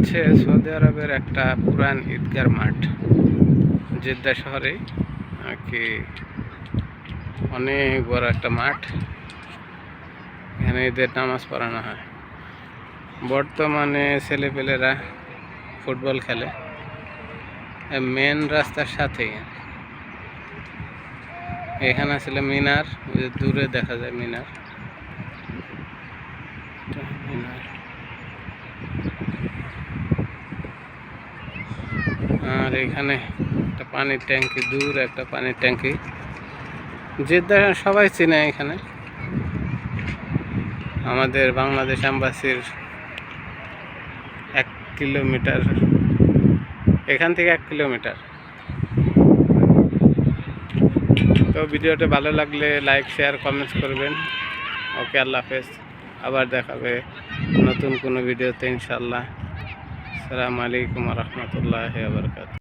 হচ্ছে সৌদি আরবের একটা পুরান ঈদগার মাঠ, জেদ্দা শহরে। আর কি অনেক বড় একটা মাঠ। এখানে ঈদের নামাজ পড়ানো হয়। বর্তমানে ছেলেপেলেরা ফুটবল খেলে। মেন রাস্তার সাথেই। এখানে আসলে মিনার দূরে দেখা যায় মিনার। মিনার। আর এখানে একটা পানির ট্যাঙ্কি, দূর একটা পানির ট্যাঙ্কি। জেদ্দা সবাই চেনে এখানে। আমাদের বাংলাদেশ অ্যাম্বাসির এক কিলোমিটার, এখান থেকে এক কিলোমিটার। তো ভিডিওটা ভালো লাগলে লাইক, শেয়ার কমেন্টস করবেন। ওকে, আল্লাহ হাফেজ। আবার দেখাবে নতুন কোনো ভিডিওতে ইনশাল্লাহ আসসালামু আলাইকুম রহমতুল্লাহ বরকাত